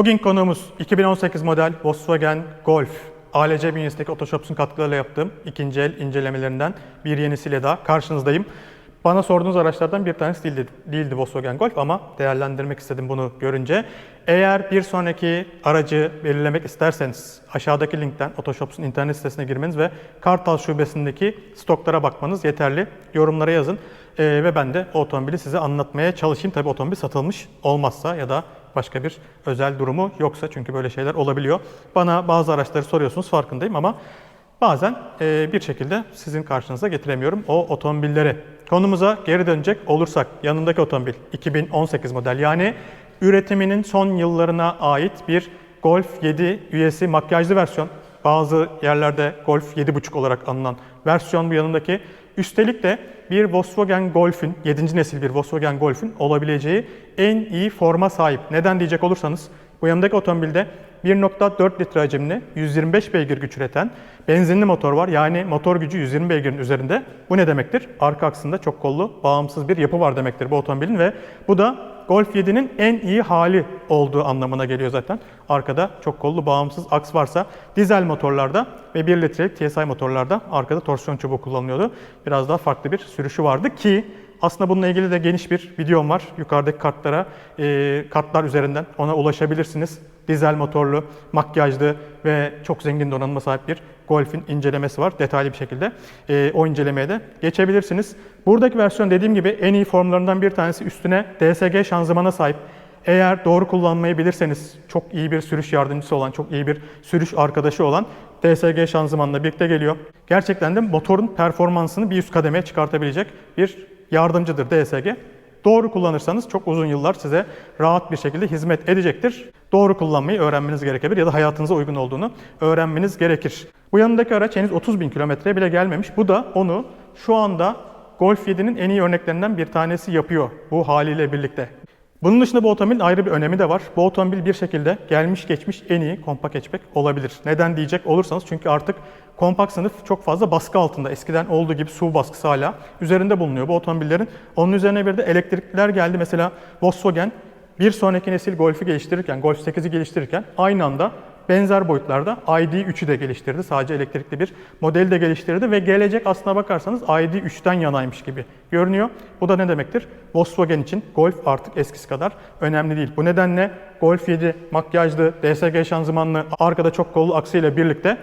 Bugün konuğumuz 2018 model Volkswagen Golf. ALC bünyesindeki Otoshops'un katkılarıyla yaptığım ikinci el incelemelerinden bir yenisiyle daha karşınızdayım. Bana sorduğunuz araçlardan bir tanesi değildi, değildi Volkswagen Golf ama değerlendirmek istedim bunu görünce. Eğer bir sonraki aracı belirlemek isterseniz aşağıdaki linkten Otoshops'un internet sitesine girmeniz ve Kartal şubesindeki stoklara bakmanız yeterli. Yorumlara yazın Ee, ve ben de o otomobili size anlatmaya çalışayım. Tabii otomobil satılmış olmazsa ya da başka bir özel durumu yoksa çünkü böyle şeyler olabiliyor. Bana bazı araçları soruyorsunuz farkındayım ama bazen e, bir şekilde sizin karşınıza getiremiyorum o otomobilleri. Konumuza geri dönecek olursak yanındaki otomobil 2018 model yani üretiminin son yıllarına ait bir Golf 7 üyesi makyajlı versiyon. Bazı yerlerde Golf 7.5 olarak anılan versiyon bu yanındaki. Üstelik de bir Volkswagen Golf'ün, 7. nesil bir Volkswagen Golf'ün olabileceği en iyi forma sahip. Neden diyecek olursanız bu yanındaki otomobilde 1.4 litre hacimli 125 beygir güç üreten benzinli motor var. Yani motor gücü 120 beygirin üzerinde. Bu ne demektir? Arka aksında çok kollu, bağımsız bir yapı var demektir bu otomobilin ve bu da Golf 7'nin en iyi hali olduğu anlamına geliyor zaten. Arkada çok kollu bağımsız aks varsa dizel motorlarda ve 1 litrelik TSI motorlarda arkada torsiyon çubuğu kullanılıyordu. Biraz daha farklı bir sürüşü vardı ki aslında bununla ilgili de geniş bir videom var. Yukarıdaki kartlara, e, kartlar üzerinden ona ulaşabilirsiniz. Dizel motorlu, makyajlı ve çok zengin donanıma sahip bir Golf'in incelemesi var detaylı bir şekilde. E, o incelemeye de geçebilirsiniz. Buradaki versiyon dediğim gibi en iyi formlarından bir tanesi üstüne DSG şanzımana sahip. Eğer doğru kullanmayı bilirseniz çok iyi bir sürüş yardımcısı olan, çok iyi bir sürüş arkadaşı olan DSG şanzımanla birlikte geliyor. Gerçekten de motorun performansını bir üst kademeye çıkartabilecek bir yardımcıdır DSG. Doğru kullanırsanız çok uzun yıllar size rahat bir şekilde hizmet edecektir. Doğru kullanmayı öğrenmeniz gerekebilir ya da hayatınıza uygun olduğunu öğrenmeniz gerekir. Bu yanındaki araç henüz 30 bin kilometreye bile gelmemiş. Bu da onu şu anda Golf 7'nin en iyi örneklerinden bir tanesi yapıyor bu haliyle birlikte. Bunun dışında bu otomobilin ayrı bir önemi de var. Bu otomobil bir şekilde gelmiş geçmiş en iyi kompakt hatchback olabilir. Neden diyecek olursanız çünkü artık kompakt sınıf çok fazla baskı altında. Eskiden olduğu gibi su baskısı hala üzerinde bulunuyor bu otomobillerin. Onun üzerine bir de elektrikliler geldi. Mesela Volkswagen bir sonraki nesil Golf'ü geliştirirken, Golf 8'i geliştirirken aynı anda benzer boyutlarda ID3'ü de geliştirdi. Sadece elektrikli bir modeli de geliştirdi ve gelecek aslına bakarsanız ID3'ten yanaymış gibi görünüyor. Bu da ne demektir? Volkswagen için Golf artık eskisi kadar önemli değil. Bu nedenle Golf 7 makyajlı, DSG şanzımanlı, arkada çok kollu aksıyla birlikte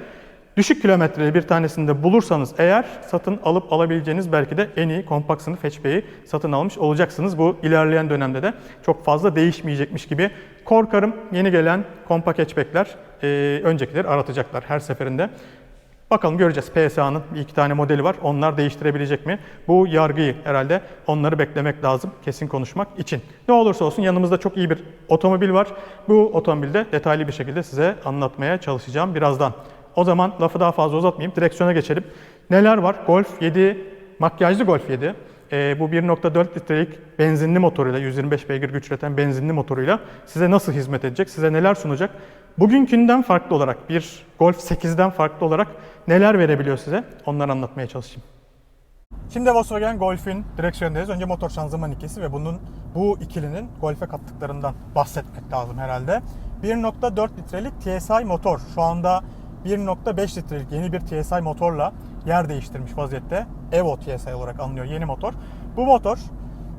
Düşük kilometreli bir tanesini de bulursanız eğer satın alıp alabileceğiniz belki de en iyi kompakt sınıf hatchback'i satın almış olacaksınız. Bu ilerleyen dönemde de çok fazla değişmeyecekmiş gibi korkarım yeni gelen kompakt hatchback'ler e, öncekileri aratacaklar her seferinde. Bakalım göreceğiz. PSA'nın iki tane modeli var. Onlar değiştirebilecek mi? Bu yargıyı herhalde onları beklemek lazım kesin konuşmak için. Ne olursa olsun yanımızda çok iyi bir otomobil var. Bu otomobilde detaylı bir şekilde size anlatmaya çalışacağım birazdan. O zaman lafı daha fazla uzatmayayım. Direksiyona geçelim. Neler var? Golf 7, makyajlı Golf 7. Ee, bu 1.4 litrelik benzinli motoruyla, 125 beygir güç üreten benzinli motoruyla size nasıl hizmet edecek, size neler sunacak? Bugünkünden farklı olarak, bir Golf 8'den farklı olarak neler verebiliyor size? Onları anlatmaya çalışayım. Şimdi Volkswagen Golf'in direksiyondayız. Önce motor şanzıman ikisi ve bunun bu ikilinin Golf'e kattıklarından bahsetmek lazım herhalde. 1.4 litrelik TSI motor. Şu anda 1.5 litrelik yeni bir TSI motorla yer değiştirmiş vaziyette. Evo TSI olarak anılıyor yeni motor. Bu motor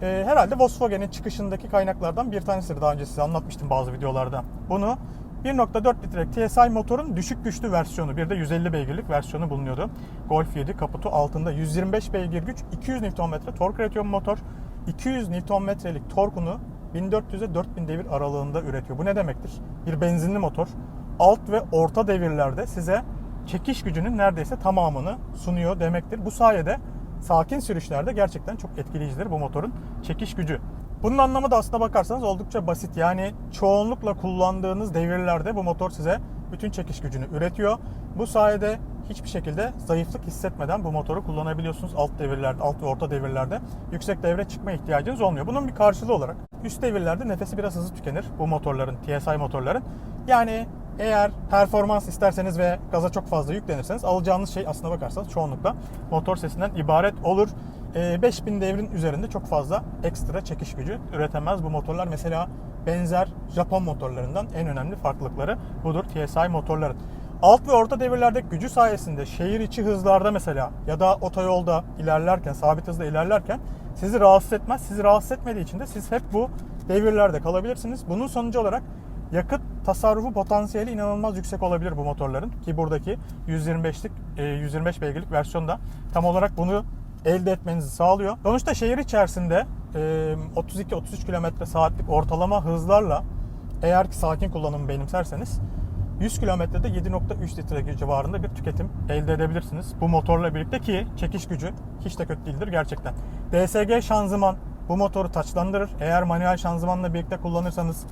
e, herhalde Volkswagen'in çıkışındaki kaynaklardan bir tanesidir. Daha önce size anlatmıştım bazı videolarda. Bunu 1.4 litrelik TSI motorun düşük güçlü versiyonu, bir de 150 beygirlik versiyonu bulunuyordu. Golf 7 kaputu altında 125 beygir güç, 200 Nm tork üretiyor motor. 200 Nm'lik torkunu 1400'e 4000 devir aralığında üretiyor. Bu ne demektir? Bir benzinli motor alt ve orta devirlerde size çekiş gücünün neredeyse tamamını sunuyor demektir. Bu sayede sakin sürüşlerde gerçekten çok etkileyicidir bu motorun çekiş gücü. Bunun anlamı da aslına bakarsanız oldukça basit. Yani çoğunlukla kullandığınız devirlerde bu motor size bütün çekiş gücünü üretiyor. Bu sayede hiçbir şekilde zayıflık hissetmeden bu motoru kullanabiliyorsunuz alt devirlerde, alt ve orta devirlerde. Yüksek devre çıkma ihtiyacınız olmuyor. Bunun bir karşılığı olarak üst devirlerde nefesi biraz hızlı tükenir bu motorların, TSI motorların. Yani eğer performans isterseniz ve gaza çok fazla yüklenirseniz alacağınız şey aslına bakarsanız çoğunlukla motor sesinden ibaret olur. E, 5000 devrin üzerinde çok fazla ekstra çekiş gücü üretemez bu motorlar. Mesela benzer Japon motorlarından en önemli farklılıkları budur TSI motorların. Alt ve orta devirlerdeki gücü sayesinde şehir içi hızlarda mesela ya da otoyolda ilerlerken, sabit hızda ilerlerken sizi rahatsız etmez. Sizi rahatsız etmediği için de siz hep bu devirlerde kalabilirsiniz. Bunun sonucu olarak yakıt tasarrufu potansiyeli inanılmaz yüksek olabilir bu motorların ki buradaki 125'lik e, 125 beygirlik versiyonda tam olarak bunu elde etmenizi sağlıyor. Sonuçta şehir içerisinde e, 32-33 km saatlik ortalama hızlarla eğer ki sakin kullanımı benimserseniz 100 kilometrede 7.3 litre civarında bir tüketim elde edebilirsiniz. Bu motorla birlikte ki çekiş gücü hiç de kötü değildir gerçekten. DSG şanzıman bu motoru taçlandırır. Eğer manuel şanzımanla birlikte kullanırsanız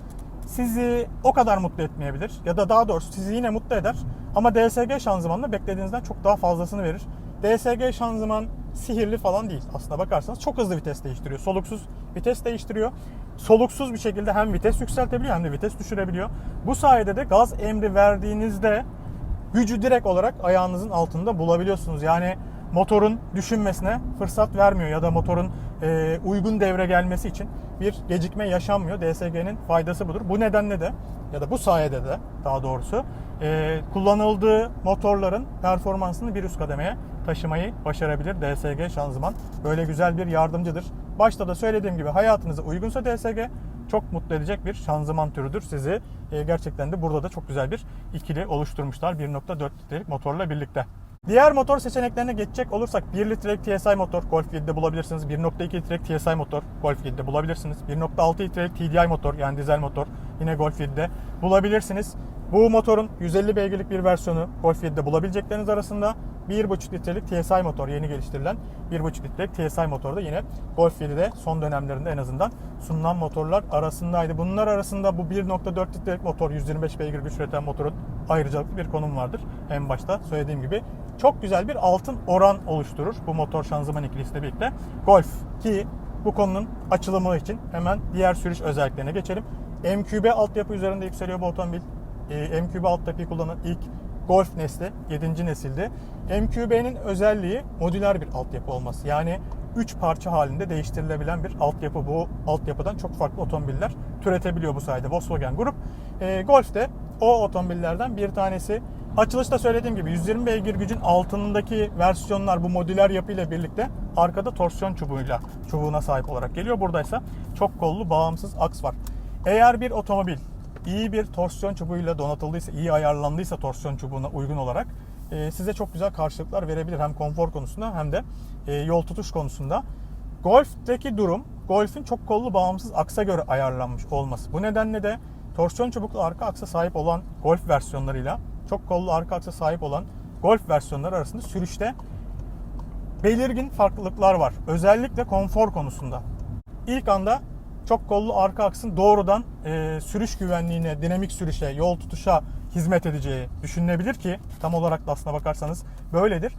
sizi o kadar mutlu etmeyebilir. Ya da daha doğrusu sizi yine mutlu eder. Ama DSG şanzımanla beklediğinizden çok daha fazlasını verir. DSG şanzıman sihirli falan değil aslına bakarsanız. Çok hızlı vites değiştiriyor. Soluksuz vites değiştiriyor. Soluksuz bir şekilde hem vites yükseltebiliyor hem de vites düşürebiliyor. Bu sayede de gaz emri verdiğinizde gücü direkt olarak ayağınızın altında bulabiliyorsunuz. Yani motorun düşünmesine fırsat vermiyor ya da motorun e, uygun devre gelmesi için bir gecikme yaşanmıyor. DSG'nin faydası budur. Bu nedenle de ya da bu sayede de daha doğrusu e, kullanıldığı motorların performansını bir üst kademeye taşımayı başarabilir DSG şanzıman. Böyle güzel bir yardımcıdır. Başta da söylediğim gibi hayatınıza uygunsa DSG çok mutlu edecek bir şanzıman türüdür sizi. E, gerçekten de burada da çok güzel bir ikili oluşturmuşlar 1.4 litrelik motorla birlikte. Diğer motor seçeneklerine geçecek olursak 1 litrelik TSI motor Golf 7'de bulabilirsiniz. 1.2 litrelik TSI motor Golf 7'de bulabilirsiniz. 1.6 litrelik TDI motor yani dizel motor yine Golf 7'de bulabilirsiniz. Bu motorun 150 beygirlik bir versiyonu Golf 7'de bulabilecekleriniz arasında 1.5 litrelik TSI motor yeni geliştirilen 1.5 litrelik TSI motor da yine Golf 7'de son dönemlerinde en azından sunulan motorlar arasındaydı. Bunlar arasında bu 1.4 litrelik motor 125 beygir güç üreten motorun ayrıcalıklı bir konum vardır. En başta söylediğim gibi çok güzel bir altın oran oluşturur bu motor şanzıman ikilisiyle birlikte. Golf ki bu konunun açılımı için hemen diğer sürüş özelliklerine geçelim. MQB altyapı üzerinde yükseliyor bu otomobil. E, MQB altyapıyı kullanan ilk Golf nesli 7. nesildi. MQB'nin özelliği modüler bir altyapı olması. Yani 3 parça halinde değiştirilebilen bir altyapı. Bu altyapıdan çok farklı otomobiller türetebiliyor bu sayede Volkswagen Grup. E, Golf de o otomobillerden bir tanesi. Açılışta söylediğim gibi 120 beygir gücün altındaki versiyonlar bu modüler yapıyla birlikte arkada torsiyon çubuğuyla çubuğuna sahip olarak geliyor. Buradaysa çok kollu bağımsız aks var. Eğer bir otomobil iyi bir torsiyon çubuğuyla donatıldıysa, iyi ayarlandıysa torsiyon çubuğuna uygun olarak e, size çok güzel karşılıklar verebilir. Hem konfor konusunda hem de e, yol tutuş konusunda. Golf'teki durum, Golf'in çok kollu bağımsız aksa göre ayarlanmış olması. Bu nedenle de torsiyon çubuklu arka aksa sahip olan Golf versiyonlarıyla çok kollu arka aksa sahip olan Golf versiyonları arasında sürüşte belirgin farklılıklar var. Özellikle konfor konusunda. İlk anda çok kollu arka aksın doğrudan e, sürüş güvenliğine, dinamik sürüşe, yol tutuşa hizmet edeceği düşünülebilir ki tam olarak da aslına bakarsanız böyledir.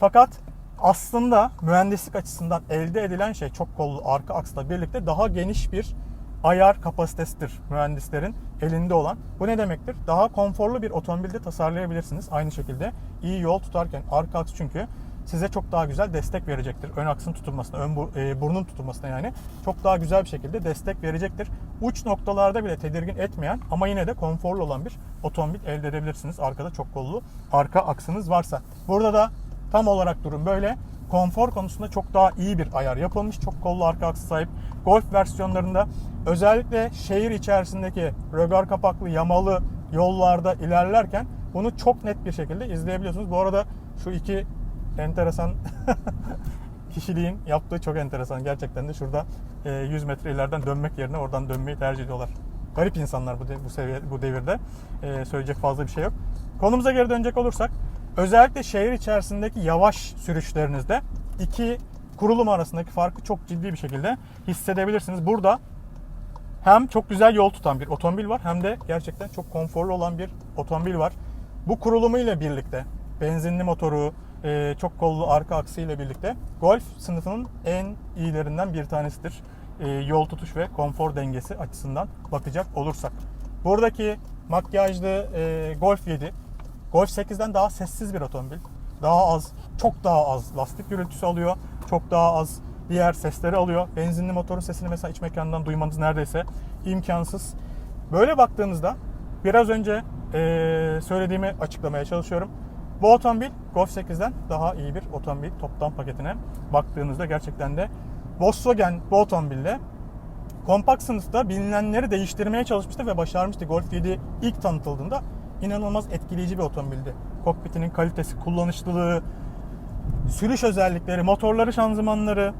Fakat aslında mühendislik açısından elde edilen şey çok kollu arka aksla birlikte daha geniş bir ayar kapasitesidir mühendislerin elinde olan. Bu ne demektir? Daha konforlu bir otomobilde tasarlayabilirsiniz. Aynı şekilde iyi yol tutarken arka aks çünkü size çok daha güzel destek verecektir. Ön aksın tutulmasına, ön bu- e, burnun tutulmasına yani çok daha güzel bir şekilde destek verecektir. Uç noktalarda bile tedirgin etmeyen ama yine de konforlu olan bir otomobil elde edebilirsiniz. Arkada çok kollu arka aksınız varsa. Burada da tam olarak durum böyle. Konfor konusunda çok daha iyi bir ayar yapılmış. Çok kollu arka aksı sahip Golf versiyonlarında özellikle şehir içerisindeki rögar kapaklı yamalı yollarda ilerlerken bunu çok net bir şekilde izleyebiliyorsunuz. Bu arada şu iki enteresan kişiliğin yaptığı çok enteresan. Gerçekten de şurada e, 100 metre ileriden dönmek yerine oradan dönmeyi tercih ediyorlar. Garip insanlar bu bu seviye bu devirde. E, söyleyecek fazla bir şey yok. Konumuza geri dönecek olursak özellikle şehir içerisindeki yavaş sürüşlerinizde iki kurulum arasındaki farkı çok ciddi bir şekilde hissedebilirsiniz. Burada hem çok güzel yol tutan bir otomobil var hem de gerçekten çok konforlu olan bir otomobil var. Bu kurulumuyla birlikte benzinli motoru, e, çok kollu arka aksıyla birlikte Golf sınıfının en iyilerinden bir tanesidir. E, Yol tutuş ve konfor dengesi açısından bakacak olursak. Buradaki makyajlı e, Golf 7, Golf 8'den daha sessiz bir otomobil. Daha az, çok daha az lastik gürültüsü alıyor. Çok daha az diğer sesleri alıyor. Benzinli motorun sesini mesela iç mekandan duymanız neredeyse imkansız. Böyle baktığınızda biraz önce eee, söylediğimi açıklamaya çalışıyorum. Bu otomobil Golf 8'den daha iyi bir otomobil toplam paketine baktığınızda gerçekten de Volkswagen bu otomobilde kompakt sınıfta bilinenleri değiştirmeye çalışmıştı ve başarmıştı. Golf 7 ilk tanıtıldığında inanılmaz etkileyici bir otomobildi. Kokpitinin kalitesi, kullanışlılığı, sürüş özellikleri, motorları, şanzımanları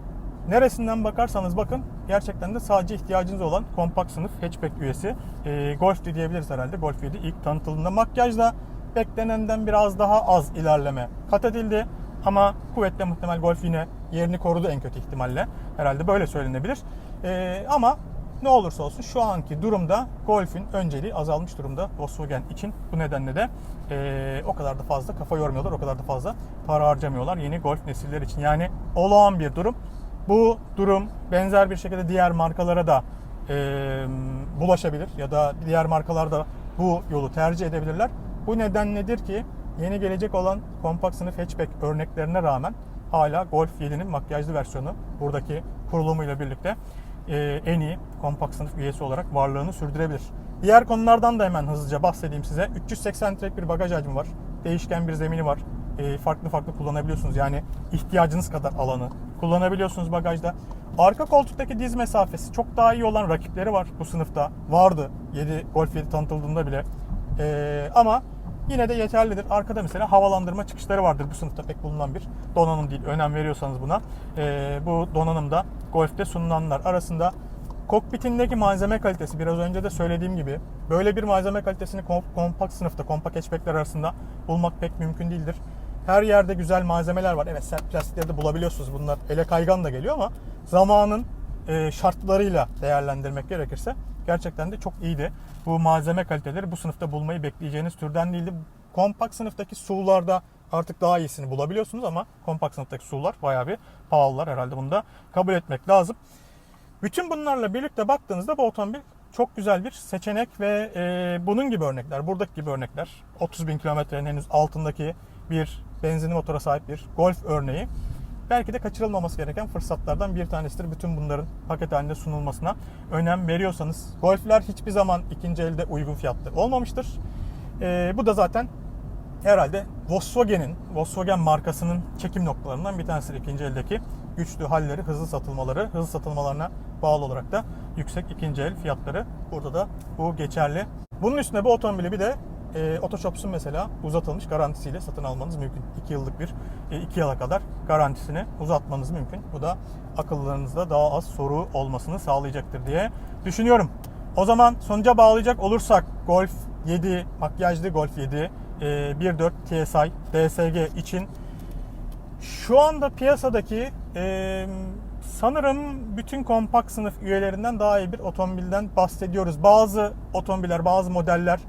neresinden bakarsanız bakın gerçekten de sadece ihtiyacınız olan kompakt sınıf hatchback üyesi. Ee, Golf diyebiliriz herhalde. Golf 7 ilk tanıtıldığında makyajla beklenenden biraz daha az ilerleme kat edildi. Ama kuvvetle muhtemel Golf yine yerini korudu en kötü ihtimalle. Herhalde böyle söylenebilir. Ee, ama ne olursa olsun şu anki durumda Golf'ün önceliği azalmış durumda Volkswagen için. Bu nedenle de eee, o kadar da fazla kafa yormuyorlar, o kadar da fazla para harcamıyorlar yeni Golf nesilleri için. Yani olağan bir durum. Bu durum benzer bir şekilde diğer markalara da eee, bulaşabilir ya da diğer markalar da bu yolu tercih edebilirler. Bu neden nedir ki yeni gelecek olan kompakt sınıf hatchback örneklerine rağmen hala Golf 7'nin makyajlı versiyonu buradaki kurulumuyla birlikte e, en iyi kompakt sınıf üyesi olarak varlığını sürdürebilir. Diğer konulardan da hemen hızlıca bahsedeyim size. 380 litrelik bir bagaj hacmi var. Değişken bir zemini var. E, farklı farklı kullanabiliyorsunuz. Yani ihtiyacınız kadar alanı kullanabiliyorsunuz bagajda. Arka koltuktaki diz mesafesi çok daha iyi olan rakipleri var bu sınıfta. Vardı 7 Golf 7 tanıtıldığında bile. E, ama yine de yeterlidir. Arkada mesela havalandırma çıkışları vardır bu sınıfta pek bulunan bir donanım değil. Önem veriyorsanız buna. Ee, bu donanımda Golf'te sunulanlar arasında kokpitindeki malzeme kalitesi biraz önce de söylediğim gibi böyle bir malzeme kalitesini kom- kompakt sınıfta, kompakt hatchbackler arasında bulmak pek mümkün değildir. Her yerde güzel malzemeler var. Evet sert plastikleri de bulabiliyorsunuz. Bunlar ele kaygan da geliyor ama zamanın e, şartlarıyla değerlendirmek gerekirse gerçekten de çok iyiydi. Bu malzeme kaliteleri bu sınıfta bulmayı bekleyeceğiniz türden değildi. Kompakt sınıftaki SUV'larda artık daha iyisini bulabiliyorsunuz ama kompakt sınıftaki SUV'lar bayağı bir pahalılar herhalde bunu da kabul etmek lazım. Bütün bunlarla birlikte baktığınızda bu otomobil çok güzel bir seçenek ve e, bunun gibi örnekler, buradaki gibi örnekler 30 bin kilometrenin henüz altındaki bir benzinli motora sahip bir Golf örneği belki de kaçırılmaması gereken fırsatlardan bir tanesidir. Bütün bunların paket halinde sunulmasına önem veriyorsanız Golf'ler hiçbir zaman ikinci elde uygun fiyatlı olmamıştır. E, bu da zaten herhalde Volkswagen'in, Volkswagen markasının çekim noktalarından bir tanesi ikinci eldeki güçlü halleri, hızlı satılmaları, hızlı satılmalarına bağlı olarak da yüksek ikinci el fiyatları. Burada da bu geçerli. Bunun üstüne bu otomobili bir de e, Otoshops'un mesela uzatılmış garantisiyle satın almanız mümkün. 2 yıllık bir, 2 yıla kadar garantisini uzatmanız mümkün. Bu da akıllarınızda daha az soru olmasını sağlayacaktır diye düşünüyorum. O zaman sonuca bağlayacak olursak Golf 7, makyajlı Golf 7, e, 1.4 TSI DSG için şu anda piyasadaki e, sanırım bütün kompakt sınıf üyelerinden daha iyi bir otomobilden bahsediyoruz. Bazı otomobiller, bazı modeller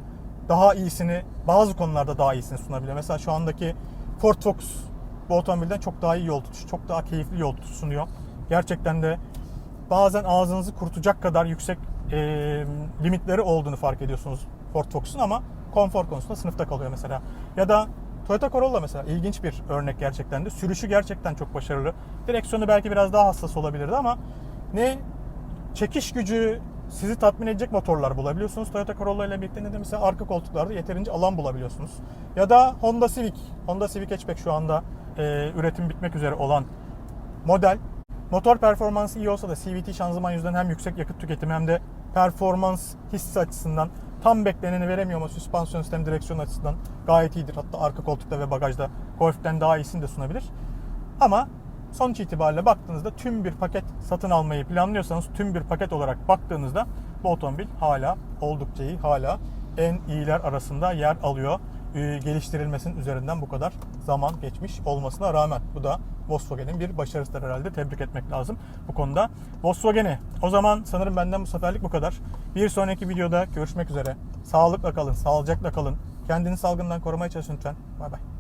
daha iyisini, bazı konularda daha iyisini sunabiliyor. Mesela şu andaki Ford Focus bu otomobilden çok daha iyi yol tutuş, çok daha keyifli yol tutuş sunuyor. Gerçekten de bazen ağzınızı kurutacak kadar yüksek e, limitleri olduğunu fark ediyorsunuz Ford Focus'un ama konfor konusunda sınıfta kalıyor mesela. Ya da Toyota Corolla mesela ilginç bir örnek gerçekten de. Sürüşü gerçekten çok başarılı. Direksiyonu belki biraz daha hassas olabilirdi ama ne çekiş gücü sizi tatmin edecek motorlar bulabiliyorsunuz. Toyota Corolla ile birlikte ne mesela arka koltuklarda yeterince alan bulabiliyorsunuz. Ya da Honda Civic. Honda Civic Hatchback şu anda e, üretim bitmek üzere olan model. Motor performansı iyi olsa da CVT şanzıman yüzünden hem yüksek yakıt tüketimi hem de performans hissi açısından tam bekleneni veremiyor ama süspansiyon sistemi direksiyon açısından gayet iyidir. Hatta arka koltukta ve bagajda Golf'ten daha iyisini de sunabilir. Ama sonuç itibariyle baktığınızda tüm bir paket satın almayı planlıyorsanız tüm bir paket olarak baktığınızda bu otomobil hala oldukça iyi. Hala en iyiler arasında yer alıyor. Ee, geliştirilmesinin üzerinden bu kadar zaman geçmiş olmasına rağmen. Bu da Volkswagen'in bir başarısıdır herhalde. Tebrik etmek lazım bu konuda. Volkswagen'i. O zaman sanırım benden bu seferlik bu kadar. Bir sonraki videoda görüşmek üzere. Sağlıkla kalın, sağlıcakla kalın. Kendini salgından korumaya çalışın lütfen. Bay bay.